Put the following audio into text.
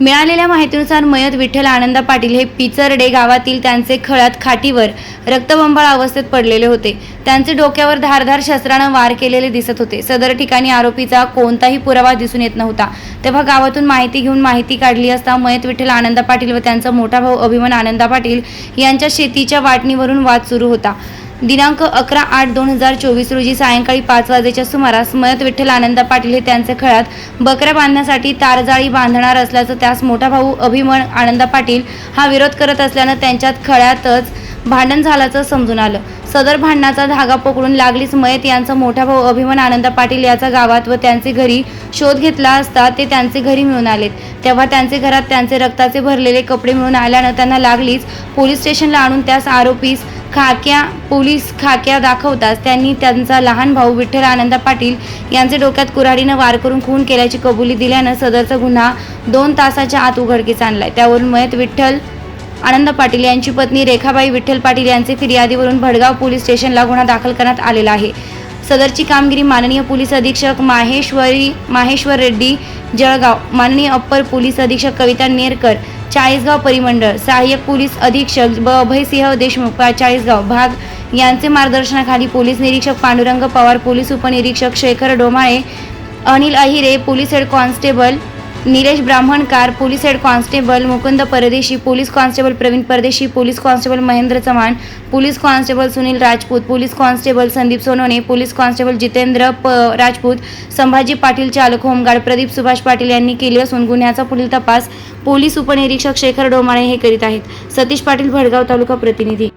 मिळालेल्या माहितीनुसार मयत विठ्ठल आनंदा पाटील हे पिचरडे गावातील त्यांचे खळ्यात खाटीवर रक्तबंबाळ अवस्थेत पडलेले होते. त्यांचे डोक्यावर धारधार शस्त्रानं वार केलेले दिसत होते. सदर ठिकाणी आरोपीचा कोणताही पुरावा दिसून येत नव्हता. तेव्हा गावातून माहिती घेऊन माहिती काढली असता मयत विठ्ठल आनंदा पाटील व त्यांचा मोठा भाऊ अभिमन आनंदा पाटील यांच्या शेतीच्या वाटणीवरून वाद सुरू होता. दिनांक अकरा आठ दोन हजार चोवीस रोजी सायंकाळी पाच वाजेच्या सुमारास मयत विठ्ठल आनंदा पाटील हे त्यांचे खळ्यात बकऱ्या बांधण्यासाठी तारजाळी बांधणार असल्याचं त्यास मोठा भाऊ अभिमन आनंदा पाटील हा विरोध करत असल्यानं त्यांच्यात खळ्यातच भांडण झाल्याचं समजून आलं. सदर भांडणाचा धागा पकडून लागलीच मयत यांचा मोठा भाऊ अभिमान आनंद पाटील याचा गावात व त्यांचे घरी शोध घेतला असता ते त्यांचे घरी मिळून आलेत. तेव्हा त्यांचे घरात त्यांचे रक्ताचे भरलेले कपडे मिळून आल्यानं त्यांना लागलीच पोलीस स्टेशनला आणून त्यास आरोपीस खाक्या पोलीस खाक्या दाखवताच त्यांनी त्यांचा लहान भाऊ विठ्ठल आनंद पाटील यांचे डोक्यात कुऱ्हाडीनं वार करून खून केल्याची कबुली दिल्यानं सदरचा गुन्हा दोन तासाच्या आत उघडकीस आणलाय. त्यावरून मयत विठ्ठल आनंद पाटील यांची पत्नी रेखाबाई विठ्ठल पाटील यांचे फिर्यादीवरून भडगाव पोलीस स्टेशनला गुन्हा दाखल करण्यात आलेला आहे. सदरची कामगिरी माननीय पोलीस अधीक्षक माहेश्वरी माहेश्वर रेड्डी जळगाव माननीय अप्पर पोलीस अधीक्षक कविता नेरकर चाळीसगाव परिमंडळ सहाय्यक पोलीस अधीक्षक ब. अभयसिंह देशमुख चाळीसगाव भाग यांचे मार्गदर्शनाखाली पोलीस निरीक्षक पांडुरंग पवार पोलीस उपनिरीक्षक Shekhar Domale Anil Ahire police head constable Nilesh Brahmankar police head constable Mukund Pardeshi police constable Pravin Pardeshi police constable Mahendra Chavan police constable Sunil Rajput police constable Sandeep Sonawane police constable Jitendra प राजपूत संभाजी पाटील चालक home guard Pradeep Subhash Patil यांनी केली असून गुन्ह्याचा पुढील तपास police उपनिरीक्षक शेखर डोमाळे हे करीत आहेत. सतीश पाटील भडगाव तालुका प्रतिनिधी.